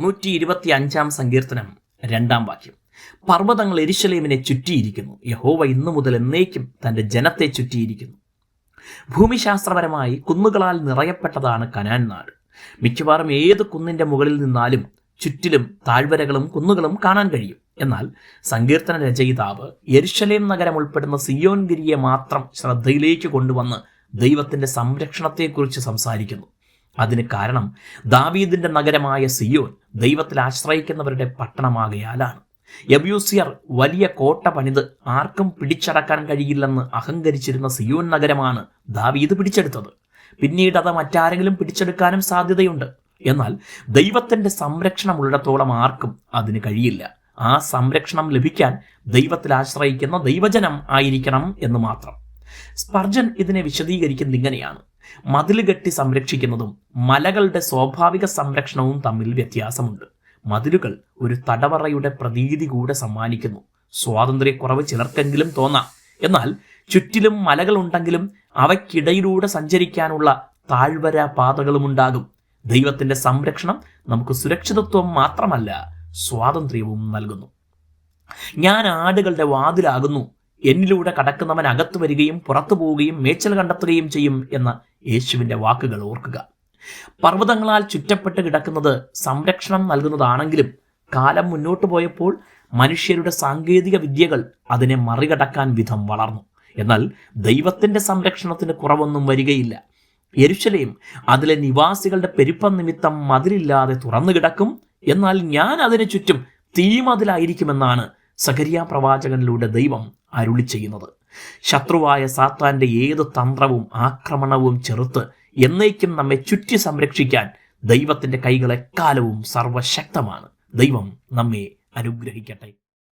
നൂറ്റി ഇരുപത്തി അഞ്ചാം സങ്കീർത്തനം രണ്ടാം വാക്യം. പർവതങ്ങൾ എരിശലേമിനെ ചുറ്റിയിരിക്കുന്നു. യഹോവ ഇന്നു മുതൽ എന്നേക്കും തന്റെ ജനത്തെ ചുറ്റിയിരിക്കുന്നു. ഭൂമിശാസ്ത്രപരമായി കുന്നുകളാൽ നിറയപ്പെട്ടതാണ് കനാൻ നാട്. മിക്കവാറും ഏത് കുന്നിന്റെ മുകളിൽ നിന്നാലും ചുറ്റിലും താഴ്വരകളും കുന്നുകളും കാണാൻ കഴിയും. എന്നാൽ സങ്കീർത്തന രചയിതാവ് എരിശലേം നഗരം ഉൾപ്പെടുന്ന സിയോൻഗിരിയെ മാത്രം ശ്രദ്ധയിലേക്ക് കൊണ്ടുവന്ന് ദൈവത്തിന്റെ സംരക്ഷണത്തെക്കുറിച്ച് സംസാരിക്കുന്നു. അതിന് കാരണം ദാവീദിന്റെ നഗരമായ സിയോൻ ദൈവത്തിൽ ആശ്രയിക്കുന്നവരുടെ പട്ടണമാകയാലാണ്. യബ്യൂസിയർ വലിയ കോട്ട പണിത് ആർക്കും പിടിച്ചടക്കാൻ കഴിയില്ലെന്ന് അഹങ്കരിച്ചിരുന്ന സിയോൻ നഗരമാണ് ദാവീദ് പിടിച്ചെടുത്തത്. പിന്നീട് അത് മറ്റാരെങ്കിലും പിടിച്ചെടുക്കാനും സാധ്യതയുണ്ട്. എന്നാൽ ദൈവത്തിന്റെ സംരക്ഷണം ഉള്ളിടത്തോളം ആർക്കും അതിന് കഴിയില്ല. ആ സംരക്ഷണം ലഭിക്കാൻ ദൈവത്തിൽ ആശ്രയിക്കുന്ന ദൈവജനം ആയിരിക്കണം എന്ന് മാത്രം. സ്പർജൻ ഇതിനെ വിശദീകരിക്കുന്നത് ഇങ്ങനെയാണ്. മതിൽ കെട്ടി സംരക്ഷിക്കുന്നതും മലകളുടെ സ്വാഭാവിക സംരക്ഷണവും തമ്മിൽ വ്യത്യാസമുണ്ട്. മതിലുകൾ ഒരു തടവറയുടെ പ്രതീതി കൂടെ സമ്മാനിക്കുന്നു. സ്വാതന്ത്ര്യക്കുറവ് ചിലർക്കെങ്കിലും തോന്നാം. എന്നാൽ ചുറ്റിലും മലകളുണ്ടെങ്കിലും അവയ്ക്കിടയിലൂടെ സഞ്ചരിക്കാനുള്ള താഴ്വര പാതകളുമുണ്ടാകും ദൈവത്തിന്റെ സംരക്ഷണം നമുക്ക് സുരക്ഷിതത്വം മാത്രമല്ല സ്വാതന്ത്ര്യവും നൽകുന്നു. ഞാൻ ആടുകളുടെ വാതിലാകുന്നു. എന്നിലൂടെ കടക്കുന്നവൻ അകത്തു വരികയും പുറത്തു പോവുകയും മേച്ചൽ കണ്ടെത്തുകയും ചെയ്യും എന്ന യേശുവിന്റെ വാക്കുകൾ ഓർക്കുക. പർവതങ്ങളാൽ ചുറ്റപ്പെട്ട് കിടക്കുന്നത് സംരക്ഷണം നൽകുന്നതാണെങ്കിലും കാലം മുന്നോട്ട് പോയപ്പോൾ മനുഷ്യരുടെ സാങ്കേതിക വിദ്യകൾ അതിനെ മറികടക്കാൻ വിധം വളർന്നു. എന്നാൽ ദൈവത്തിന്റെ സംരക്ഷണത്തിന് കുറവൊന്നും വരികയില്ല. യെരുശലേം അതിലെ നിവാസികളുടെ പെരുപ്പം നിമിത്തം മതിലില്ലാതെ തുറന്നു കിടക്കും. എന്നാൽ ഞാൻ അതിനു ചുറ്റും തീമതിലായിരിക്കുമെന്നാണ് സകരിയ പ്രവാചകനിലൂടെ ദൈവം അരുളി ചെയ്യുന്നത്. ശത്രുവായ സാത്താന്റെ ഏത് തന്ത്രവും ആക്രമണവും ചെറുത്ത് എന്നേക്കും നമ്മെ ചുറ്റി സംരക്ഷിക്കാൻ ദൈവത്തിന്റെ കൈകൾ എക്കാലവും സർവശക്തമാണ് ദൈവം നമ്മെ അനുഗ്രഹിക്കട്ടെ.